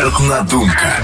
Експертна думка.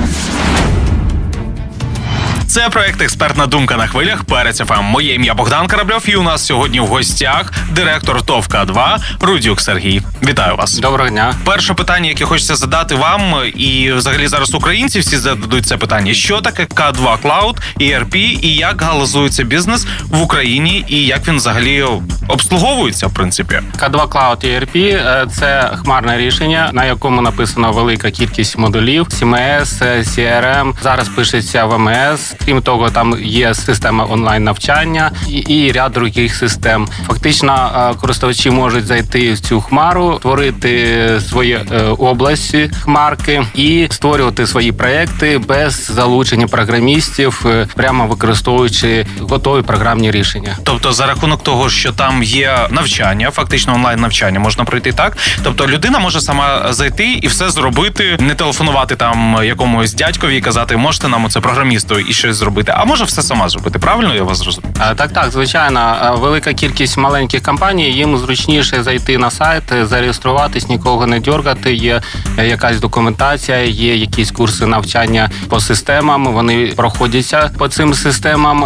Це проект Експертна думка на хвилях Перець ФМ. Моє ім'я Богдан Корабльов. І у нас сьогодні в гостях директор ТОВ К2 Рудюк Сергій. Вітаю вас. Доброго дня. Перше питання, яке хочеться задати вам, і взагалі зараз українці всі зададуть це питання: що таке К2 Cloud, ERP, і як галузується бізнес в Україні, і як він взагалі обслуговується, в принципі. К2 Cloud ERP – це хмарне рішення, на якому написано велика кількість модулів, CMS, CRM, зараз пишеться ВМС. Крім того, там є система онлайн навчання і, і ряд других систем. Фактично, е, користувачі можуть зайти в цю хмару, створити свої е, області хмарки і створювати свої проекти без залучення програмістів, е, прямо використовуючи готові програмні рішення. Тобто, за рахунок того, що там є навчання, фактично онлайн навчання можна пройти так. Тобто, людина може сама зайти і все зробити, не телефонувати там якомусь дядькові і казати, можете нам оце програмісту і щось зробити, а може все сама зробити. Правильно я вас зрозумів? Е, Так, так, звичайно, Е, велика кількість маленьких компаній. Їм зручніше зайти на сайт, е, зареєструватись, нікого не дергати. Є якась документація, є якісь курси навчання по системам. Вони проходяться по цим системам,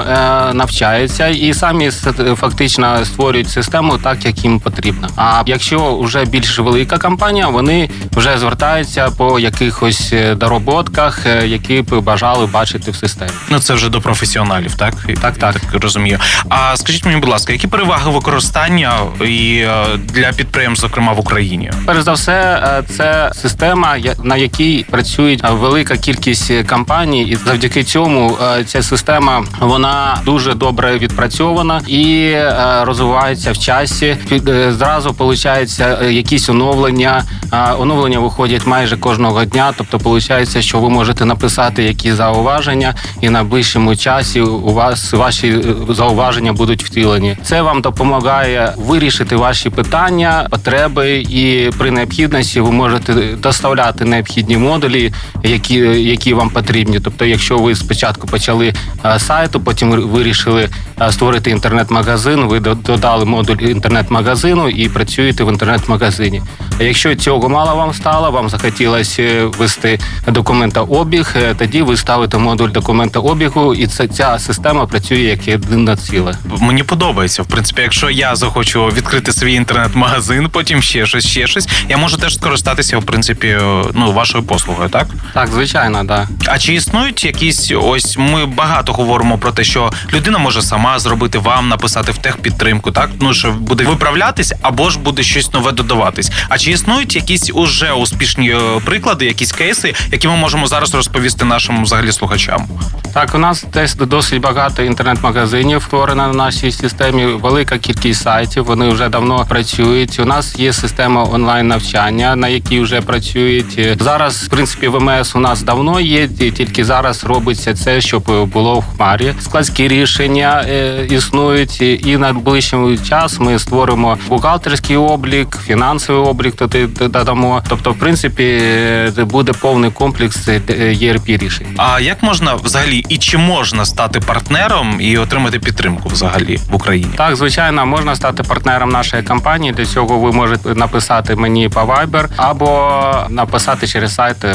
навчаються і самі фактично створюють систему так, як їм потрібно. А якщо вже більш велика компанія, вони вже звертаються по якихось дороботках, які б бажали бачити в системі. Це вже до професіоналів, так Так, так. так розумію. А скажіть мені, будь ласка, які переваги використання і е, для підприємств, зокрема в Україні? Перш за все, е, це система, на якій працює велика кількість компаній, і завдяки цьому е, ця система вона дуже добре відпрацьована і е, розвивається в часі. Е, Зразу виходить якісь оновлення. Е, Оновлення виходять майже кожного дня. Тобто, виходить, що ви можете написати які зауваження, і на ближчому часі у вас ваші е, зауваження будуть втілені. Це вам допомагає вирішити ваші питання, потреби, і при необхідності ви можете доставляти необхідні модулі, які, які вам потрібні. Тобто, якщо ви спочатку почали е, сайту, потім вирішили створити інтернет-магазин, ви додали модуль інтернет-магазину і працюєте в інтернет-магазині. А якщо цього мало вам стало, вам захотілося е, ввести документообіг, е, тоді ви ставите модуль документообігу, і це ця система працює як єдине ціле. Мені подобається. В принципі, якщо я захочу відкрити свій інтернет-магазин, потім ще щось, ще щось, я можу теж скористатися, в принципі, е, ну вашою послугою, так? Так, звичайно, да. А чи існують якісь ось ми багато говоримо про те, що людина може сама зробити вам, написати в техпідтримку, так ну що буде виправлятись або ж буде щось нове додаватись. А чи існують якісь уже успішні е, приклади, якісь кейси, які ми можемо зараз розповісти нашим взагалі слухачам? Так, у нас теж досить багато інтернет-магазинів створено на нашій системі. Велика кількість сайтів. Вони вже давно працюють. У нас є система онлайн навчання, на якій вже працюють. Зараз, в принципі, ВМС у нас давно є, ті- тільки зараз робиться це, щоб було в хмарі. Складські рішення е, існують, і на найближчий час ми створимо бухгалтерський облік, фінансовий облік туди додамо. Тобто, в принципі, е, буде повний комплекс е, ERP рішень. А як можна взагалі і чи можна стати партнером і отримати підтримку взагалі в Україні? Так, звичайно, можна стати партнером нашої компанії. Для цього ви можете написати мені по Viber або написати через сайт е,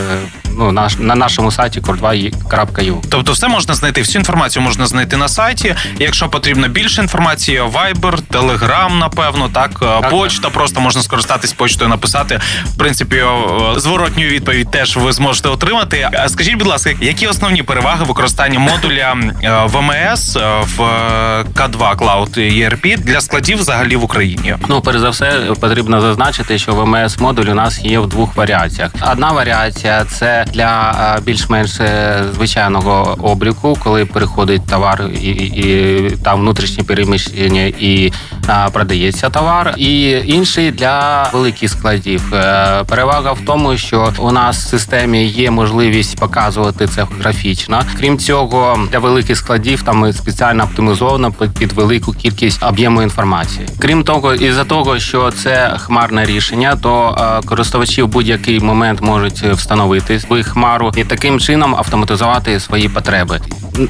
ну, наш, на нашому сайті kor2.ua. Тобто, все можна знайти, всю інформацію можна знайти на сайті. Якщо потрібно більше інформації, Viber, Telegram, напевно, так, Так, почта, просто можна скористатись почтою, написати. В принципі, зворотню відповідь теж ви зможете отримати. А скажіть, будь ласка, які основні переваги використання модуля е, ВМС е, в е, К2 Cloud ERP для складів взагалі в Україні? Ну, перш за все, потрібно зазначити, що ВМС модуль у нас є в двох варіаціях. Одна варіація це для е, більш-менш е, звичайного обліку, коли переходить товар і, і там внутрішнє переміщення і продається товар. І інший для великих складів. Е, Перевага в тому, що у нас в системі є можливість показувати це графічно. Крім цього, для великих складів там спеціально оптимізовано під- велику кількість об'єму інформації. Крім того, із-за того, що це хмарне рішення, то е, користувачі в будь-який момент можуть встановити свою хмару і таким чином автоматизувати свої потреби.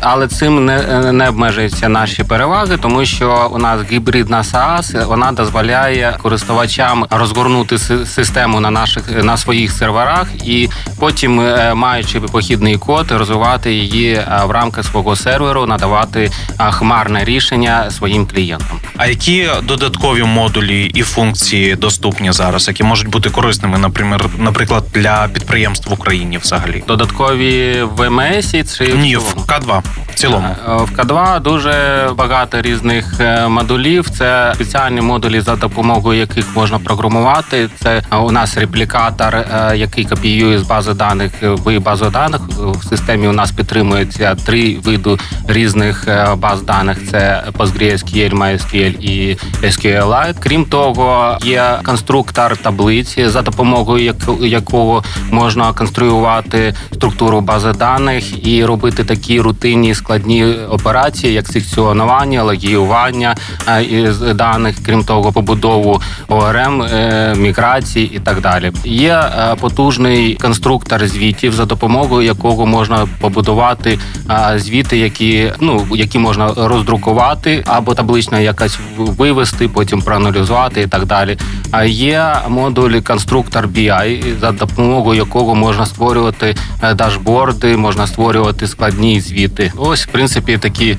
Але цим не, не обмежуються наші переваги, тому що у нас гібридна SaaS, вона дозволяє користувачам розгорнути систему на наших на своїх серверах і потім, е, маючи похідний код, розвивати її е, в рамках свого серверу, надавати е, хмарне рішення своїм клієнтам. А які додаткові модулі і функції доступні зараз, які можуть бути корисними, наприклад, наприклад, для підприємств в Україні взагалі? Додаткові в ВМС чи Ні, в в цілому? К2 в цілому. В К2 дуже багато різних модулів. Це спеціальні модулі, за допомогою яких можна програмувати. Це у нас реплікатор, е, який копіює з бази даних в базу даних. В системі у нас підтримується три види різних е, баз даних: це PostgreSQL, MySQL і SQLite. Крім того, є конструктор таблиці, за допомогою якого можна конструювати структуру бази даних і робити такі рутинні складні операції, як секціонування, логіювання е, даних, крім того, побудову ОРМ, е, міграції і так далі. Є е, потужний конструктор звітів, за допомогою якого можна побудувати е, звіти, які ну які можна роздрукувати або таблично якась вивести, потім проаналізувати і так далі. А є модуль конструктор BI, за допомогою якого можна створювати дашборди, можна створювати складні звіти. Ось, в принципі, такі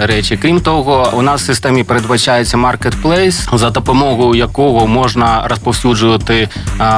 речі. Крім того, у нас в системі передбачається marketplace, за допомогою якого можна розповсюджувати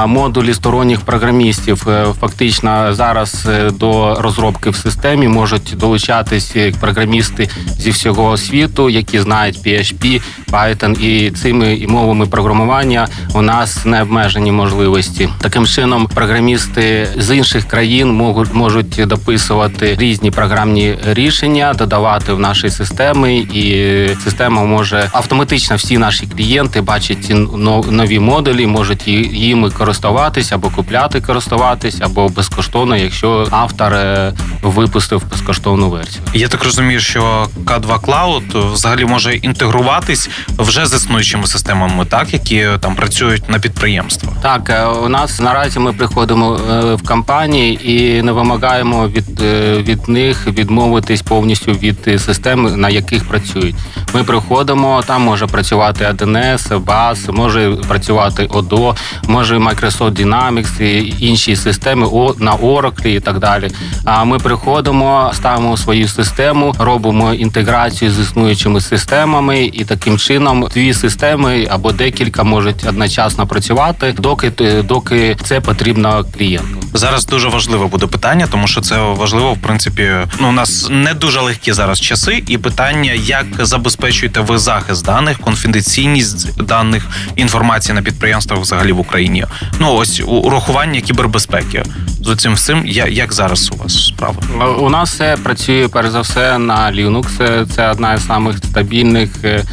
модулі сторонніх програмістів. Е, Фактично зараз е, до розробки в системі можуть долучатись е, програмісти зі всього світу, які знають PHP, Python, і цими і мовами програмування у нас не обмежені можливості. Таким чином, програмісти з інших країн можуть можуть дописувати різні програмні рішення, додавати в наші системи, і система може автоматично всі наші клієнти бачать ці но- нові модулі, можуть ї- їми користуватись або купляти, користуватись, або безкоштовно, якщо автор е, випустив безкоштовну версію. Я так розумію, що К2 Cloud взагалі може інтегруватись вже з існуючими системами, так які там працюють на підприємствах. Так, е, у нас наразі ми приходимо е, в компанії і не вимагаємо від, е, від них відмовитись повністю від е, систем, на яких працюють. Ми приходимо, там може працювати 1С, BAS, може працювати ODO, може Microsoft Dynamics і інші системи на Oracle і так далі. А ми приходимо, ставимо свою систему, робимо інтеграцію з існуючими системами, і таким чином дві системи або декілька можуть одночасно працювати, доки доки це потрібно клієнту. Зараз дуже важливе буде питання, тому що це важливо, в принципі. Ну у нас не дуже легкі зараз часи, і питання, як забезпечуєте ви захист даних, конфіденційність даних інформації на підприємствах взагалі в Україні. Ну ось урахування кібербезпеки з цим всім. Я як зараз у вас справа? У нас все працює перш за все на Linux. Це- одна з самих стабільних е, е,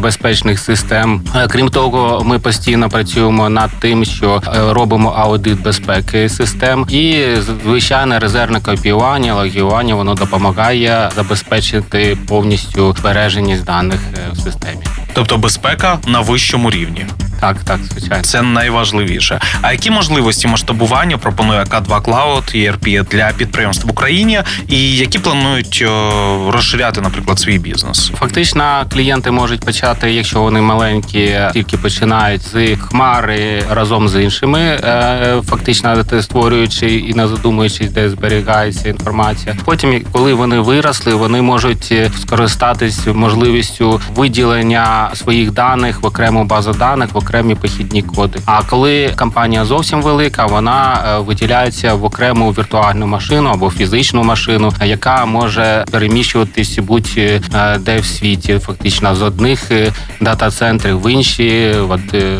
безпечних систем. Е, Крім того, ми постійно працюємо над тим, що е, робимо аудит безпеки систем, і звичайне резервне копіювання, логіювання воно допомагає забезпечити повністю збереженість даних е, в системі. Тобто безпека на вищому рівні. Так, так, звичайно. Це найважливіше. А які можливості масштабування пропонує К2 Cloud і ERP для підприємств в Україні, і які планують розширяти, наприклад, свій бізнес? Фактично, клієнти можуть почати, якщо вони маленькі, тільки починають з хмари разом з іншими, е, фактично створюючи і не задумуючись, де зберігається інформація. Потім, коли вони виросли, вони можуть е, скористатись можливістю виділення своїх даних в окрему базу даних, в окремі похідні коди. А коли компанія зовсім велика, вона е, виділяється в окрему віртуальну машину або фізичну машину, яка може переміщуватись будь-де в світі, фактично з одних е, дата-центрів в інші. От, е,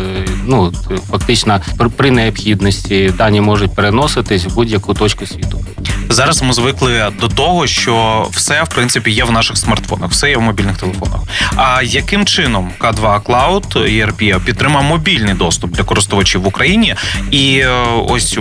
ну фактично при- при необхідності дані можуть переноситись в будь-яку точку світу. Зараз ми звикли до того, що все в принципі є в наших смартфонах, все є в мобільних телефонах. А яким чином К2 Cloud ERP підтримує мобільний доступ для користувачів в Україні? І е, ось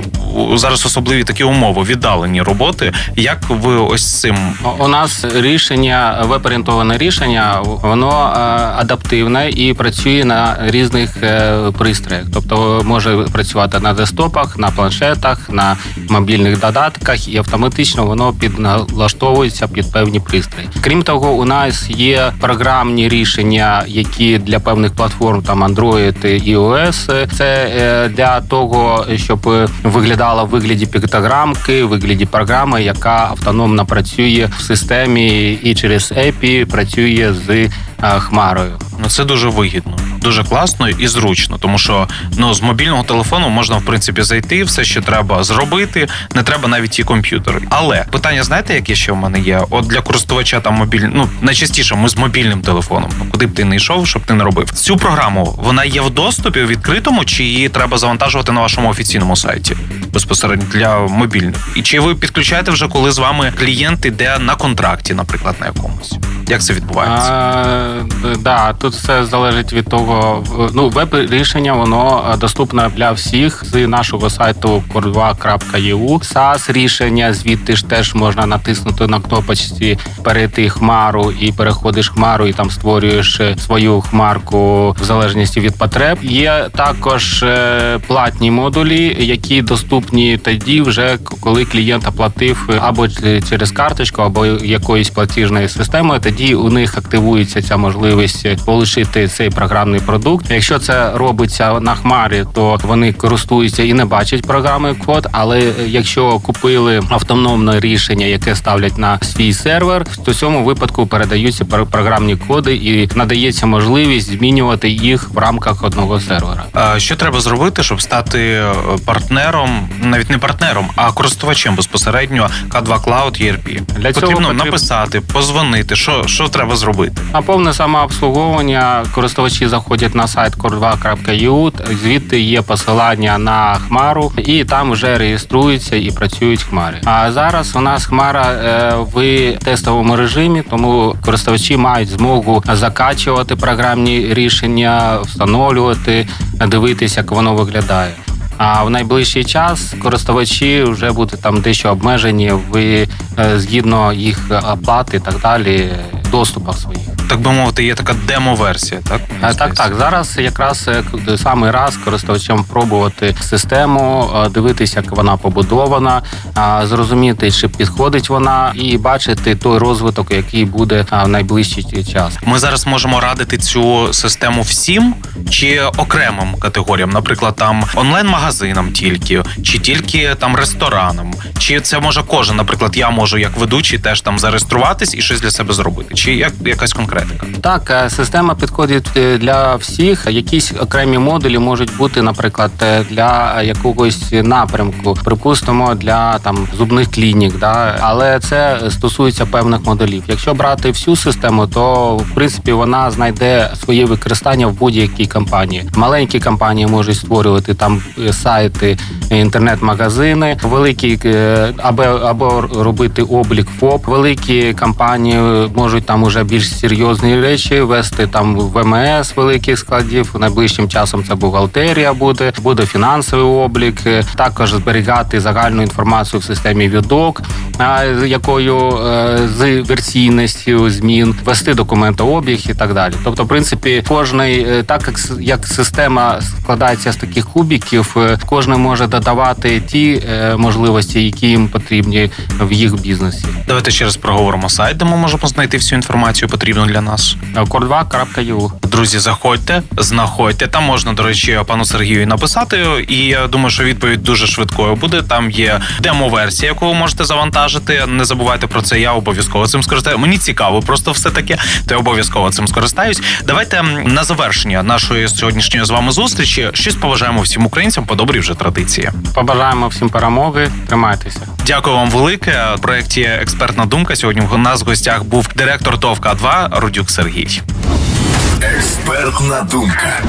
зараз особливі такі умови, віддалені роботи. Як ви ось цим У- нас рішення веб-орієнтоване рішення, воно е, адаптивне і працює на різних е, пристроях. Тобто може працювати на десктопах, на планшетах, на мобільних додатках і автоматично воно підналаштовується під певні пристрої. Крім того, у нас є програмні рішення, які для певних платформ там Android і iOS. Це е, для того, щоб виглядала в вигляді піктограмки, в вигляді програми, яка автономно працює в системі і через API працює з хмарою. Ну це дуже вигідно, дуже класно і зручно, тому що ну з мобільного телефону можна в принципі зайти, все, що треба зробити, не треба навіть і комп'ютер. Але питання, знаєте, яке ще в мене є? От для користувача там мобіль... ну найчастіше ми з мобільним телефоном. Ну куди б ти не йшов, щоб ти не робив. Цю програму вона є в доступі у відкритому, чи її треба завантажувати на вашому офіційному сайті безпосередньо для мобільних? І чи ви підключаєте вже, коли з вами клієнт іде на контракті, наприклад, на якомусь? Як це відбувається? А, да, тут все залежить від того. Ну, веб-рішення воно е, доступне для всіх з нашого сайту korva.eu. SaaS рішення звідти ж теж можна натиснути на кнопочці перейти хмару і переходиш хмару, і там створюєш е, свою хмарку в залежності від потреб. Є також е, платні модулі, які доступні тоді, вже коли клієнт оплатив е, або через карточку, або якоюсь платіжною системою. У них активується ця можливість полишити цей програмний продукт. Якщо це робиться на хмарі, то вони користуються і не бачать програми код. Але якщо купили автономне рішення, яке ставлять на свій сервер, то в цьому випадку передаються пр- програмні коди і надається можливість змінювати їх в рамках одного сервера. Що треба зробити, щоб стати е, партнером, навіть не партнером, а користувачем безпосередньо K2 Cloud ERP? Для цього потрібно потрібно- написати, позвонити. Що, що треба зробити? На повне самообслуговування користувачі заходять на сайт core2.eu, звідти є посилання на хмару, і там вже реєструються і працюють хмари. А зараз у нас хмара е, в тестовому режимі, тому користувачі мають змогу закачувати програмні рішення, встановлювати, дивитися, як воно виглядає. А в найближчий час користувачі вже будуть там дещо обмежені в е, згідно їх оплати і так далі, доступах своїх. Так би мовити, є така демо-версія, так? А, так, так. Зараз якраз е, самий раз користувачам пробувати систему, е, дивитися, як вона побудована, зрозуміти, чи підходить вона, і бачити той розвиток, який буде в найближчий час. Ми зараз можемо радити цю систему всім чи окремим категоріям, наприклад, там онлайн-магазинам тільки, чи тільки там ресторанам, чи це може кожен, наприклад, я можу як ведучий теж там зареєструватись і щось для себе зробити, чи як якась конкретика. Так, е, система підходить е, для всіх. Якісь окремі модулі можуть бути, наприклад, е, для якогось напрямку, припустимо, для там зубних клінік. Да? Але це стосується певних моделів. Якщо брати всю систему, то в принципі вона знайде своє використання в будь-якій компанії. Маленькі компанії можуть створювати там сайти, інтернет-магазини, великі або, або робити облік ФОП. Великі компанії можуть там уже більш серйозні речі вести там ВМС великих складів. Найближчим часом це бухгалтерія буде, буде фінансовий облік, е, також зберігати загальну інформацію в системі відок, якою е, з версійністю змін, вести документообіг і так далі. Тобто, в принципі, кожний е, так як система складається з таких кубіків, е, кожен може додавати ті е, можливості, які їм потрібні в їх бізнесі. Давайте ще раз проговоримо сайт, де ми можемо знайти всю інформацію потрібну для нас. Core2.eu Друзі, заходьте, знаходьте. Там можна, до речі, пану Сергію написати. І я думаю, що відповідь дуже швидкою буде. Там є демо-версія, яку ви можете завантажити. Не забувайте про це. Я обов'язково цим скористаю. Мені цікаво, просто все таке. То я обов'язково цим скористаюсь. Давайте на завершення нашої сьогоднішньої з вами зустрічі щось побажаємо всім українцям по добрій вже традиції. побажаємо всім перемоги. Тримайтеся. Дякую вам велике. В проєкті Експертна думка. Сьогодні у нас в гостях був директор ТОВ К2 Рудюк Сергій. Експертна думка.